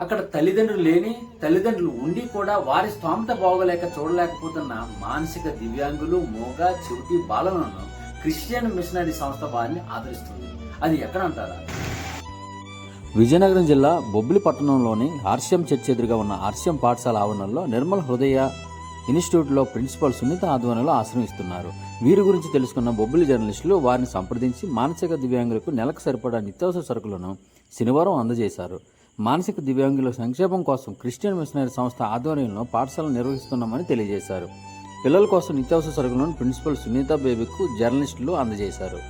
అక్కడ తల్లిదండ్రులు లేని తల్లిదండ్రులు ఉండి కూడా వారి స్తోమత బాగోలేక చూడలేకపోతున్న మానసిక దివ్యాంగులు మోగ చెవిటి బాలలను క్రిస్టియన్ మిషనరీ సంస్థ వారిని ఆదరిస్తుంది. అది ఎక్కడంటారా? విజయనగరం జిల్లా బొబ్బిలి పట్టణంలోని ఆర్షియం చర్చ్ ఎదురుగా ఉన్న ఆర్షియం పాఠశాల ఆవరణలో నిర్మల్ హృదయ ఇన్స్టిట్యూట్లో ప్రిన్సిపల్ సునీత ఆధ్వర్యంలో ఆశ్రమిస్తున్నారు వీరి గురించి తెలుసుకున్న బొబ్బిలి జర్నలిస్టులు వారిని సంప్రదించి మానసిక దివ్యాంగులకు నెలకు సరిపడా నిత్యావసర సరుకులను శనివారం అందజేశారు. మానసిక దివ్యాంగుల సంక్షేమం కోసం క్రిస్టియన్ మిషనరీ సంస్థ ఆధ్వర్యంలో పాఠశాలను నిర్వహిస్తున్నామని తెలియజేశారు పిల్లల కోసం నిత్యావసర సరుకులను ప్రిన్సిపల్ సునీత బేబీకు జర్నలిస్టులు అందజేశారు